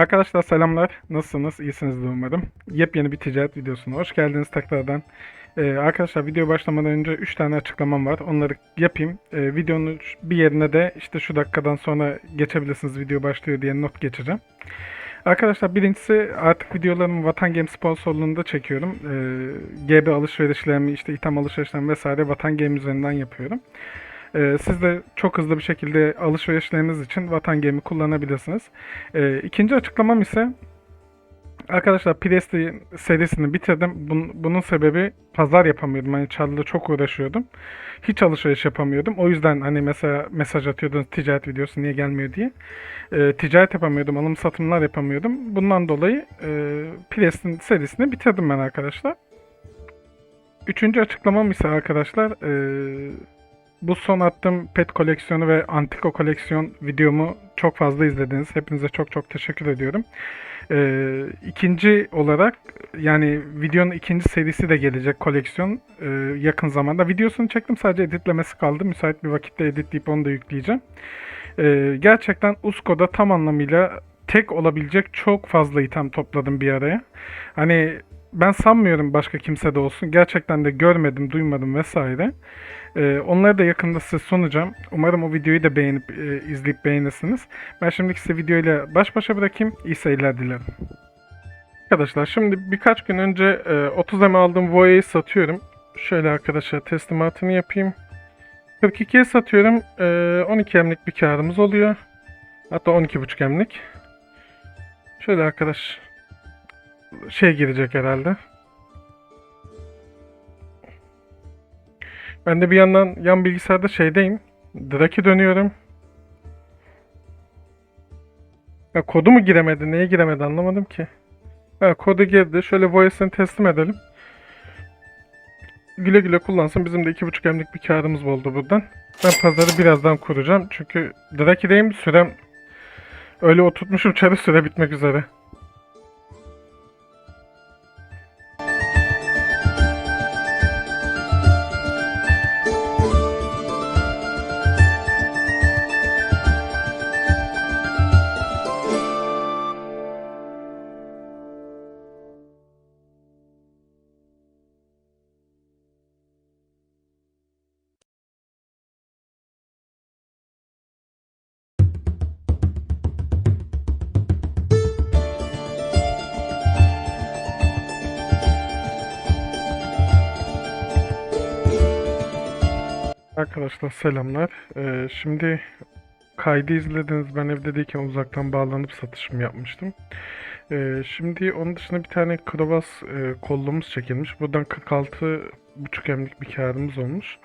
Arkadaşlar selamlar. Nasılsınız? İyisinizdir umarım. Yepyeni bir ticaret videosuna hoş geldiniz tekrardan. Ee, arkadaşlar video başlamadan önce 3 tane açıklamam var. Onları yapayım. Ee, videonun bir yerine de işte şu dakikadan sonra geçebilirsiniz video başlıyor diye not geçeceğim. Arkadaşlar birincisi artık videolarımı Vatan Game sponsorluğunda çekiyorum. Ee, GB alışverişlerimi, işte itham alışverişlerimi vesaire Vatan Game üzerinden yapıyorum. Ee, siz de çok hızlı bir şekilde alışverişleriniz için Vatan Game'i kullanabilirsiniz. Ee, ikinci açıklamam ise arkadaşlar Priest'i serisini bitirdim. Bun- bunun sebebi pazar yapamıyordum. Hani Charlie'la çok uğraşıyordum. Hiç alışveriş yapamıyordum. O yüzden hani mesela mesaj atıyordunuz ticaret videosu niye gelmiyor diye. Ee, ticaret yapamıyordum. Alım satımlar yapamıyordum. Bundan dolayı e, Priest'in serisini bitirdim ben arkadaşlar. Üçüncü açıklamam ise arkadaşlar e, bu son attığım pet koleksiyonu ve antiko koleksiyon videomu çok fazla izlediniz. Hepinize çok çok teşekkür ediyorum. Ee, ikinci olarak yani videonun ikinci serisi de gelecek koleksiyon e, yakın zamanda. Videosunu çektim sadece editlemesi kaldı. Müsait bir vakitte editleyip onu da yükleyeceğim. Ee, gerçekten Usko'da tam anlamıyla tek olabilecek çok fazla item topladım bir araya. Hani ben sanmıyorum başka kimse de olsun. Gerçekten de görmedim, duymadım vesaire. Ee, onları da yakında size sunacağım. Umarım o videoyu da beğenip e, izleyip beğenirsiniz. Ben şimdi size videoyla baş başa bırakayım. İyi seyirler dilerim. Arkadaşlar şimdi birkaç gün önce e, 30 M aldığım Voya'yı satıyorum. Şöyle arkadaşlar teslimatını yapayım. 42'ye satıyorum. E, 12 emlik bir karımız oluyor. Hatta 12,5 emlik. Şöyle arkadaş şey girecek herhalde. Ben de bir yandan yan bilgisayarda şeydeyim. Draki dönüyorum. Ya kodu mu giremedi, neye giremedi anlamadım ki. Ha, kodu girdi. Şöyle voice'ını teslim edelim. Güle güle kullansın. Bizim de 2.5 emlik bir karımız oldu buradan. Ben pazarı birazdan kuracağım. Çünkü Draki'deyim. Sürem öyle oturtmuşum. Çarı süre bitmek üzere. Arkadaşlar selamlar. Ee, şimdi kaydı izlediniz. Ben evde değilken uzaktan bağlanıp satışımı yapmıştım. Ee, şimdi onun dışında bir tane Krovas e, kollumuz çekilmiş. Buradan 46,5 emlik bir karımız olmuş.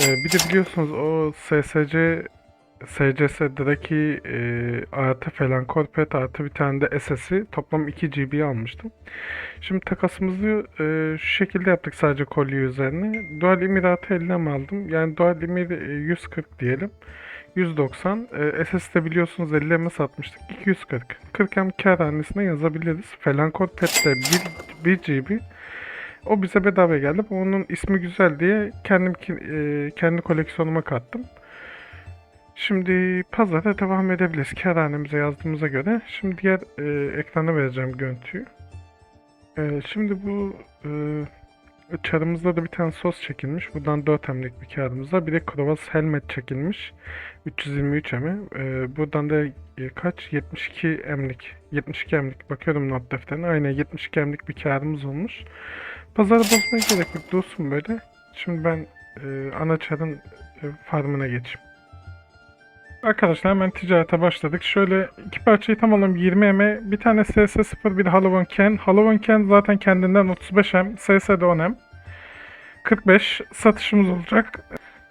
Ee, bir de biliyorsunuz o SSC SCS Draki e, artı falan Corpet artı bir tane de SS'i toplam 2 GB almıştım. Şimdi takasımızı e, şu şekilde yaptık sadece kolye üzerine. Dual Emir artı 50 mi aldım? Yani Dual Emir e, 140 diyelim. 190. E, SS'de biliyorsunuz 50 mi satmıştık? 240. 40 hem kar hanesine yazabiliriz. Felankor Pet'te 1, 1 GB. O bize bedava geldi. Onun ismi güzel diye kendim e, kendi koleksiyonuma kattım. Şimdi pazara devam edebiliriz. Kârhanemize yazdığımıza göre. Şimdi diğer e, ekrana vereceğim görüntüyü. E, şimdi bu e, çarımızda da bir tane sos çekilmiş. Buradan 4 emlik bir kağıdımız var. Bir de Krovas Helmet çekilmiş. 323 emi. E, buradan da e, kaç? 72 emlik. 72 emlik. Bakıyorum not defterine. Aynen 72 emlik bir kağıdımız olmuş. Pazarı bozmaya gerek yok. Dursun böyle. Şimdi ben e, ana çarın e, farmına geçeyim. Arkadaşlar hemen ticarete başladık. Şöyle iki parçayı tam alalım 20 M. Bir tane SS0 bir de Halloween Ken. Halloween Ken zaten kendinden 35 M. SS'de 10 M. 45 satışımız olacak.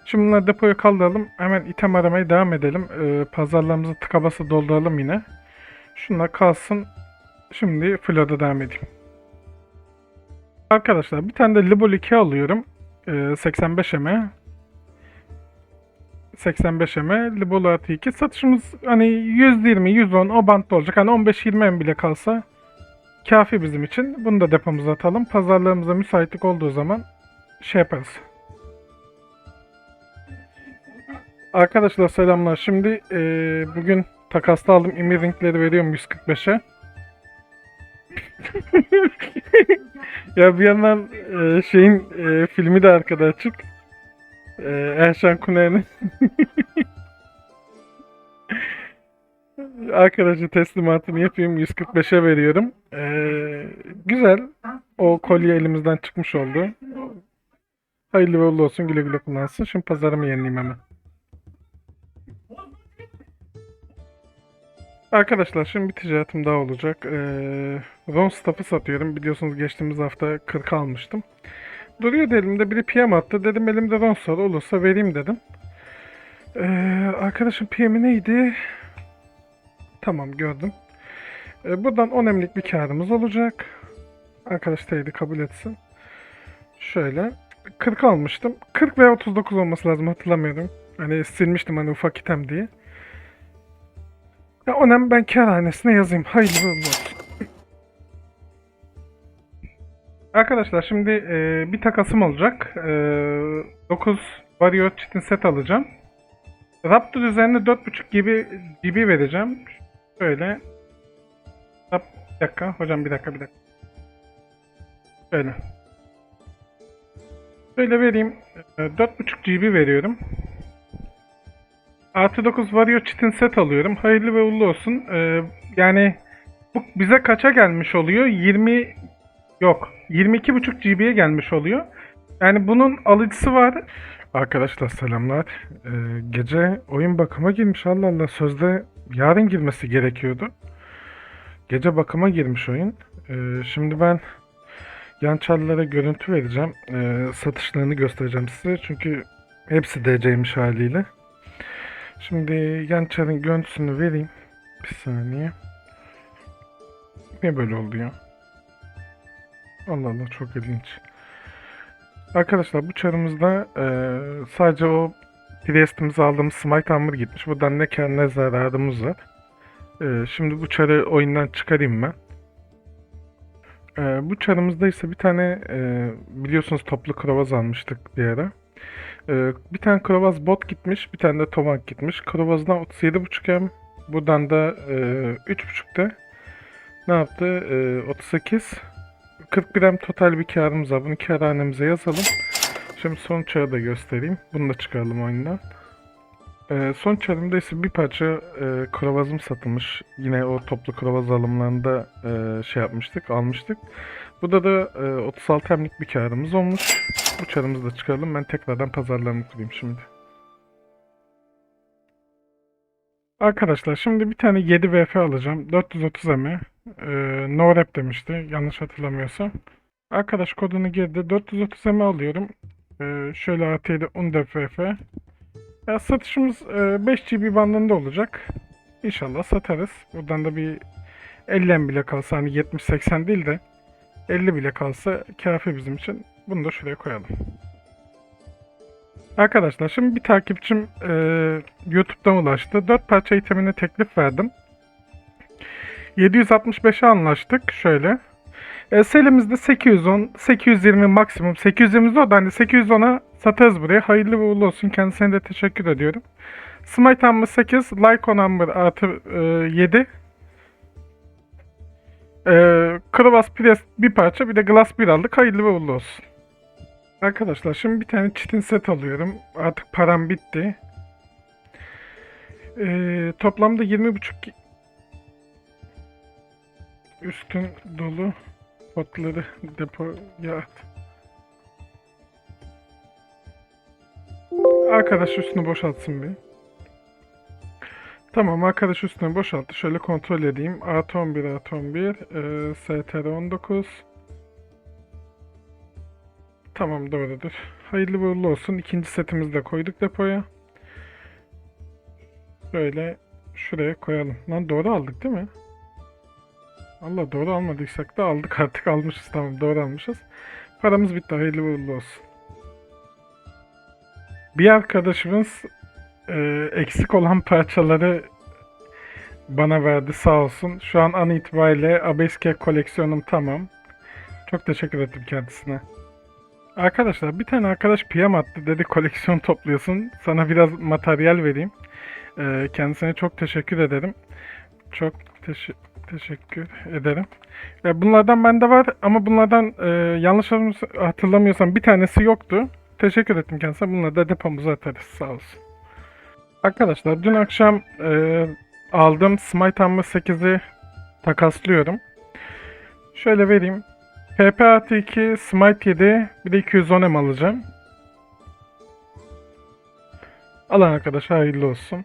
Şimdi bunları depoya kaldıralım. Hemen item aramaya devam edelim. Ee, pazarlarımızı tıka basa dolduralım yine. Şunlar kalsın. Şimdi Flo'da devam edeyim. Arkadaşlar bir tane de Libol 2 alıyorum. Ee, 85 M. 85 M, Libolo artı 2. Satışımız hani 120, 110 o bantta olacak. Hani 15-20 M bile kalsa kafi bizim için. Bunu da depomuza atalım. Pazarlarımıza müsaitlik olduğu zaman şey yaparız. Arkadaşlar selamlar. Şimdi eee, bugün takasla aldım. Imi ringleri veriyorum 145'e. ya bir yandan e, şeyin e, filmi de arkada açık. E, Erşan Kuner'in Arkadaşa teslimatını yapayım. 145'e veriyorum. Ee, güzel. O kolye elimizden çıkmış oldu. Hayırlı ve uğurlu olsun. Güle güle kullansın. Şimdi pazarımı yenileyim hemen. Arkadaşlar şimdi bir ticaretim daha olacak. Ee, Ron staff'ı satıyorum. Biliyorsunuz geçtiğimiz hafta 40 almıştım. Duruyordu elimde. Biri PM attı. Dedim elimde Ron var. Olursa vereyim dedim. Ee, arkadaşın PM'i neydi? Tamam gördüm. Ee, buradan 10 emlik bir karımız olacak. Arkadaş teyidi kabul etsin. Şöyle. 40 almıştım. 40 veya 39 olması lazım hatırlamıyorum. Hani silmiştim hani ufak item diye. Ya önem ben kar hanesine yazayım. Hayırlı olsun. Arkadaşlar şimdi e, bir takasım olacak. E, 9 Warrior Chitin set alacağım. Raptor üzerine 4.5 gibi GB vereceğim. Şöyle. Bir dakika. Hocam bir dakika bir dakika. Şöyle. Şöyle vereyim. E, 4.5 GB veriyorum. Artı 9 Warrior Chitin set alıyorum. Hayırlı ve uğurlu olsun. E, yani bu bize kaça gelmiş oluyor? 20 yok. 22.5 GB'ye gelmiş oluyor. Yani bunun alıcısı var. Arkadaşlar selamlar. Ee, gece oyun bakıma girmiş. Allah Allah sözde yarın girmesi gerekiyordu. Gece bakıma girmiş oyun. Ee, şimdi ben yan çallara görüntü vereceğim. Ee, satışlarını göstereceğim size. Çünkü hepsi DC'ymiş haliyle. Şimdi yan çalın görüntüsünü vereyim. Bir saniye. Niye böyle oldu ya? Allah Allah çok ilginç. Arkadaşlar bu çarımızda eee, sadece o Priest'imizi aldığımız Smite Armor gitmiş. Buradan ne kar ne zararımız var. Eee, şimdi bu çarı oyundan çıkarayım ben. Eee, bu çarımızda ise bir tane eee, biliyorsunuz toplu krovaz almıştık bir ara. Eee, bir tane krovaz bot gitmiş, bir tane de tomank gitmiş. Krovazdan 37.5 M, buradan da eee 3.5'te ne yaptı? Eee 38. 41 M total bir karımız var. Bunu kar hanemize yazalım. Şimdi son çarı da göstereyim. Bunu da çıkaralım oyundan. Ee, son çarımda ise bir parça e, krovazım satılmış. Yine o toplu krovaz alımlarında e, şey yapmıştık, almıştık. Burada da e, 36 emlik bir karımız olmuş. Bu çarımızı da çıkaralım. Ben tekrardan pazarlarını kurayım şimdi. Arkadaşlar şimdi bir tane 7 VF alacağım. 430 M. Ee, no demişti yanlış hatırlamıyorsam. Arkadaş kodunu girdi. 430 M alıyorum. Ee, şöyle AT'de 14 VF. Ya satışımız e, 5 GB bandında olacak. İnşallah satarız. Buradan da bir 50 M bile kalsa hani 70-80 değil de 50 bile kalsa kafi bizim için. Bunu da şuraya koyalım. Arkadaşlar şimdi bir takipçim e, YouTube'dan ulaştı. 4 parça itemine teklif verdim. 765'e anlaştık. Şöyle. E, selimizde 810, 820 maksimum. 820'de o da hani 810'a satarız buraya. Hayırlı ve uğurlu olsun. Kendisine de teşekkür ediyorum. Smite Number 8, Lyco Number artı e, 7. E, Krovas Priest bir parça bir de Glass 1 aldık. Hayırlı ve uğurlu olsun. Arkadaşlar şimdi bir tane çitin set alıyorum. Artık param bitti. E, toplamda 20.5 üstün dolu potları depoya at. Arkadaş üstünü boşaltsın bir. Tamam arkadaş üstünü boşalttı. Şöyle kontrol edeyim. Artı 11 artı 11. E, STR 19. Tamam doğrudur. Hayırlı uğurlu olsun. İkinci setimizi de koyduk depoya. Böyle şuraya koyalım. Lan doğru aldık değil mi? Allah doğru almadıysak da aldık artık almışız tamam doğru almışız. Paramız bitti hayırlı uğurlu olsun. Bir arkadaşımız e, eksik olan parçaları bana verdi sağ olsun. Şu an an itibariyle Abeske koleksiyonum tamam. Çok teşekkür ettim kendisine. Arkadaşlar bir tane arkadaş PM attı dedi koleksiyon topluyorsun. Sana biraz materyal vereyim. E, kendisine çok teşekkür ederim. Çok teşekkür Teşekkür ederim. Ya bunlardan bende var ama bunlardan e, yanlış hatırlamıyorsam bir tanesi yoktu. Teşekkür ettim kendisine. Bunları da depomuza atarız. Sağ olsun. Arkadaşlar dün akşam e, aldığım Smite Hammer 8'i takaslıyorum. Şöyle vereyim. PP artı 2, Smite 7, bir de 210 M alacağım. Alan arkadaşa hayırlı olsun.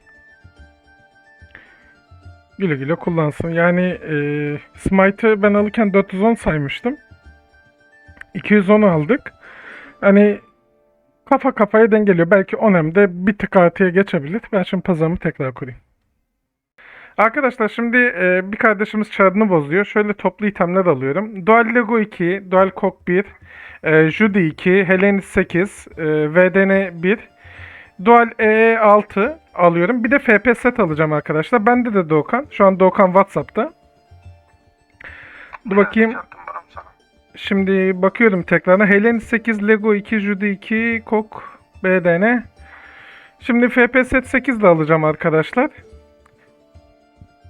Güle güle kullansın. Yani e, Smite'ı ben alırken 410 saymıştım. 210 aldık. Hani kafa kafaya dengeliyor. Belki 10 M'de bir tık artıya geçebilir. Ben şimdi pazarımı tekrar kurayım. Arkadaşlar şimdi e, bir kardeşimiz çarını bozuyor. Şöyle toplu itemler alıyorum. Dual Lego 2, Dual Cock 1, e, Judy 2, Helenis 8, e, VDN 1, Dual EE 6 alıyorum. Bir de FP set alacağım arkadaşlar. Bende de Doğukan. Şu an Doğukan WhatsApp'ta. Dur bakayım. Sana. Şimdi bakıyorum tekrarına. Helenis 8, Lego 2, Judy 2, Kok, BDN. Şimdi FP set 8 de alacağım arkadaşlar.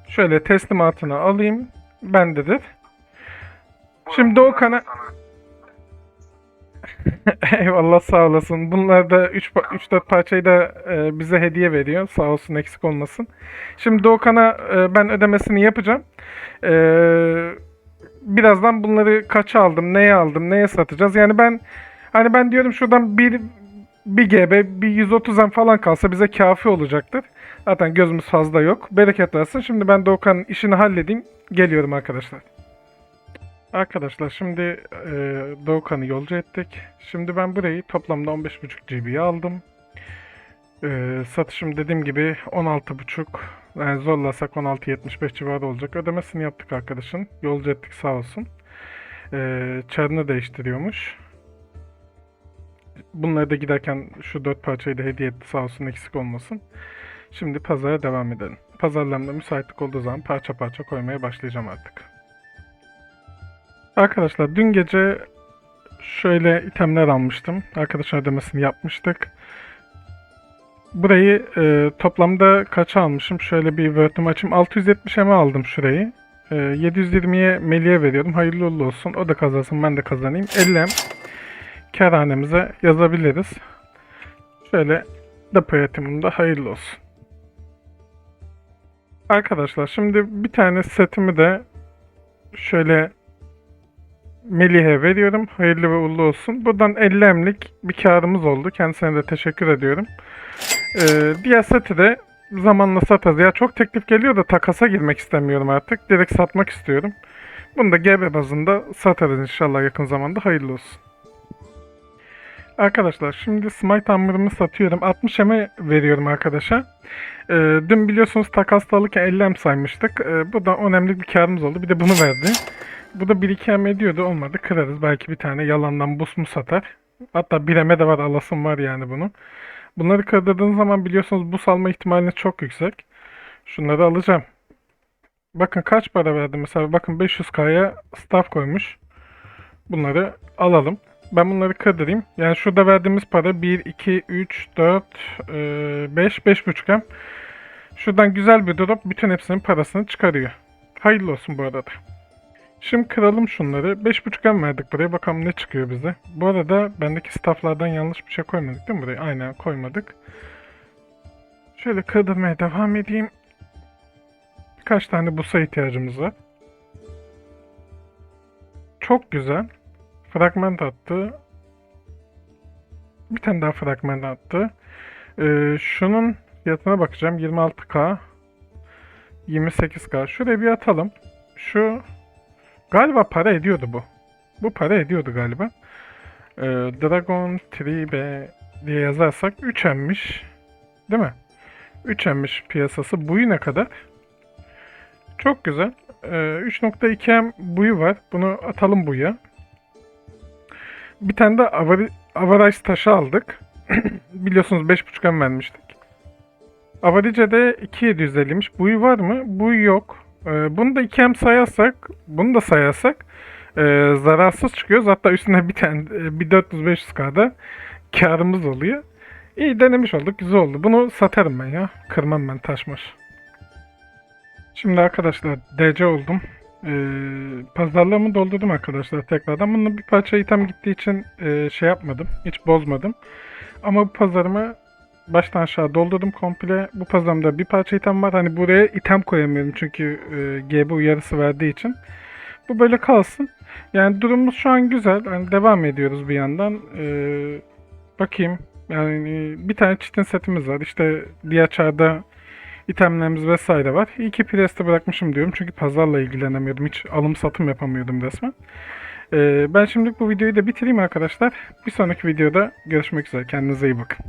Şöyle teslimatını alayım. Bendedir. Şimdi Doğukan'a... Sana. Eyvallah sağ olasın. Bunlar da 3-4 parçayı da e, bize hediye veriyor. Sağ olsun eksik olmasın. Şimdi Doğukan'a e, ben ödemesini yapacağım. E, birazdan bunları kaça aldım, neye aldım, neye satacağız. Yani ben hani ben diyorum şuradan bir bir GB, bir 130 M falan kalsa bize kafi olacaktır. Zaten gözümüz fazla yok. Bereket versin. Şimdi ben Doğukan'ın işini halledeyim. Geliyorum arkadaşlar. Arkadaşlar şimdi e, Doğukan'ı yolcu ettik. Şimdi ben burayı toplamda 15.5 GB'ye aldım. E, satışım dediğim gibi 16.5 yani zorlasak 16.75 civarı olacak. Ödemesini yaptık arkadaşın. Yolcu ettik sağ olsun. E, çarını değiştiriyormuş. Bunları da giderken şu dört parçayı da hediye etti sağ olsun eksik olmasın. Şimdi pazara devam edelim. Pazarlarımda müsaitlik olduğu zaman parça parça koymaya başlayacağım artık. Arkadaşlar dün gece şöyle itemler almıştım. Arkadaşın ödemesini yapmıştık. Burayı e, toplamda kaça almışım? Şöyle bir word'ümü açayım. 670 M aldım şurayı. E, 720'ye Melih'e veriyordum. Hayırlı uğurlu olsun. O da kazansın ben de kazanayım. 50 M kerhanemize yazabiliriz. Şöyle depo yaratımında hayırlı olsun. Arkadaşlar şimdi bir tane setimi de şöyle Melih'e veriyorum. Hayırlı ve uğurlu olsun. Buradan 50 emlik bir karımız oldu. Kendisine de teşekkür ediyorum. Ee, diğer seti de zamanla satarız. Ya çok teklif geliyor da takasa girmek istemiyorum artık. Direkt satmak istiyorum. Bunu da GB bazında satarız inşallah yakın zamanda. Hayırlı olsun. Arkadaşlar şimdi Smite Hammer'ımı satıyorum. 60 M'e veriyorum arkadaşa. Ee, dün biliyorsunuz takasla alırken 50 M saymıştık. Ee, bu da önemli bir karımız oldu. Bir de bunu verdi. Bu da 1-2 M ediyordu. Olmadı. Kırarız. Belki bir tane yalandan bus mu satar. Hatta 1 M'e de var. Alasım var yani bunu. Bunları kırdırdığınız zaman biliyorsunuz bus alma ihtimaliniz çok yüksek. Şunları alacağım. Bakın kaç para verdi mesela. Bakın 500K'ya staff koymuş. Bunları alalım. Ben bunları kırdırayım. Yani şurada verdiğimiz para 1, 2, 3, 4, 5, 5.5 M. Şuradan güzel bir drop bütün hepsinin parasını çıkarıyor. Hayırlı olsun bu arada. Şimdi kıralım şunları. 5.5 M verdik buraya. Bakalım ne çıkıyor bize. Bu arada bendeki stafflardan yanlış bir şey koymadık değil mi buraya? Aynen koymadık. Şöyle kırdırmaya devam edeyim. Birkaç tane busa ihtiyacımız var. Çok güzel. Fragment attı. Bir tane daha fragment attı. Ee, şunun fiyatına bakacağım. 26k. 28k. Şuraya bir atalım. Şu galiba para ediyordu bu. Bu para ediyordu galiba. Ee, Dragon 3B diye yazarsak 3M'miş. Değil mi? 3M'miş piyasası. Buyu ne kadar? Çok güzel. Ee, 3.2M buyu var. Bunu atalım buya. Bir tane de avari, avaraj taşı aldık. Biliyorsunuz 5.5M vermiştik. Avarice'de 2750'miş. Buyu var mı? Buyu yok. Ee, bunu da 2M sayarsak, bunu da sayarsak e, zararsız çıkıyoruz. Hatta üstüne bir tane e, bir 400-500K'da karımız oluyor. İyi denemiş olduk. Güzel oldu. Bunu satarım ben ya. Kırmam ben taşmış. Şimdi arkadaşlar DC oldum. Ee, pazarlığımı doldurdum arkadaşlar tekrardan. Bunun bir parça item gittiği için e, şey yapmadım. Hiç bozmadım. Ama bu pazarımı baştan aşağı doldurdum komple. Bu pazarımda bir parça item var. Hani buraya item koyamıyorum çünkü e, GB uyarısı verdiği için. Bu böyle kalsın. Yani durumumuz şu an güzel. Hani devam ediyoruz bir yandan. Ee, bakayım. Yani bir tane çitin setimiz var. İşte diğer çarda itemlerimiz vesaire var. İyi ki Priest'e bırakmışım diyorum. Çünkü pazarla ilgilenemiyordum. Hiç alım satım yapamıyordum resmen. Ee, ben şimdilik bu videoyu da bitireyim arkadaşlar. Bir sonraki videoda görüşmek üzere. Kendinize iyi bakın.